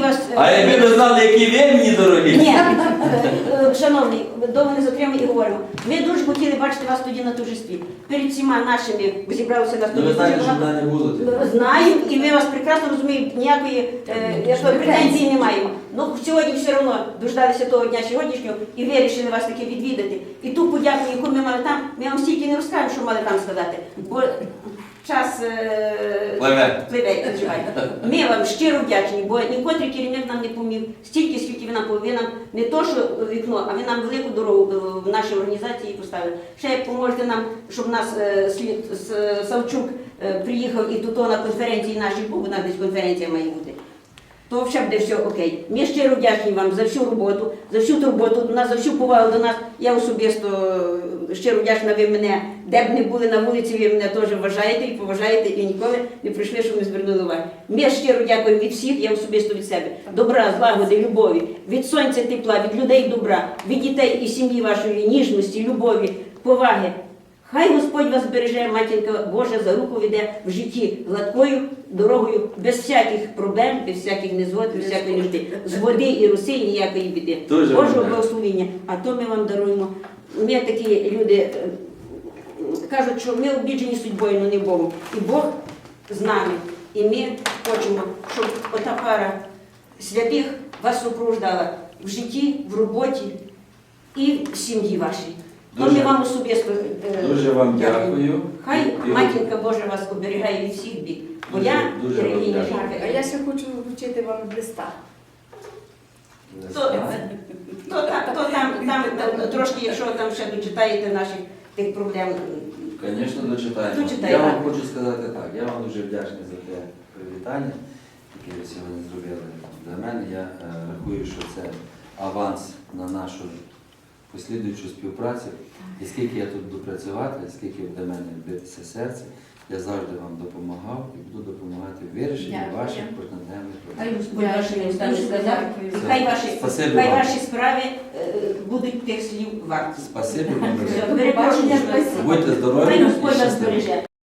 Вас... е, А якби ви знали, які ви мені дорогі. Ні, е, е, шановний, довго не затримуємо і говоримо. Ми дуже хотіли бачити вас тоді на торжестві. Перед всіма нашими зібралося нас Ну ви знаєте, що не було. Знаємо, і ми вас прекрасно розуміємо, ніякої е, претензії не маємо. Ну сьогодні все одно дождалися того дня сьогоднішнього і вирішили вас таки відвідати. І ту подяку, яку ми мали там, ми вам стільки не розкажемо, що мали там сказати. Бо час е, Пливе. пливе, переживай. Ми вам щиро вдячні, бо нікотрий керівник нам не помів стільки, скільки ви нам помів. Не то, що вікно, а ви нам велику дорогу е, в нашій організації поставили. Ще як поможете нам, щоб нас е, слід С- Савчук е, приїхав і тут на конференції нашій був, у десь конференція має бути. То взагалі буде все окей. Ми щиро вдячні вам за всю роботу, за всю турботу, на- за всю повагу до нас. Я особисто е, щиро вдячна, ви мене, де б не були на вулиці, ви мене теж вважаєте і поважаєте, і ніколи не прийшли, щоб не звернули увагу. Ми щиро дякуємо від всіх, я особисто від себе. Добра, злагоди, любові, від сонця тепла, від людей добра, від дітей і сім'ї вашої ніжності, любові, поваги. Хай Господь вас береже, матінка Божа, за руку веде в житті гладкою дорогою, без всяких проблем, без всяких незгод, без всякої нужди. З води і роси ніякої біди. Дуже Божого дякую. благословення. А то ми вам даруємо. Ми такі люди е, кажуть, що ми обіджені судьбою, але не Богом. І Бог з нами. І ми хочемо, щоб ота пара святих вас супровождала в житті, в роботі і в сім'ї вашій. То Дуже- вам особисто е, Дуже вам дякую. Хай І- матінка Божа вас оберігає від всіх бід. Бо Дуже- я дуже вам релігійна дякую. А я ще хочу вручити вам листа. То, то, то там, там, там трошки, якщо там ще дочитаєте наших тих проблем. Звісно, дочитаємо. Дочитаємо. Я вам хочу сказати так. Я вам дуже вдячний за те привітання, яке ви сьогодні зробили для мене. Я е, рахую, що це аванс на нашу послідуючу співпрацю. І скільки я тут буду працювати, скільки до мене битися серце, я завжди вам допомагав і буду допомагати в вирішенні ваших кожноденних проблем. Хай ваші, хай ваші справи е, будуть тих слів варті. Спасибі вам. Спасибо. Будьте здорові Хай Господь вас збереже.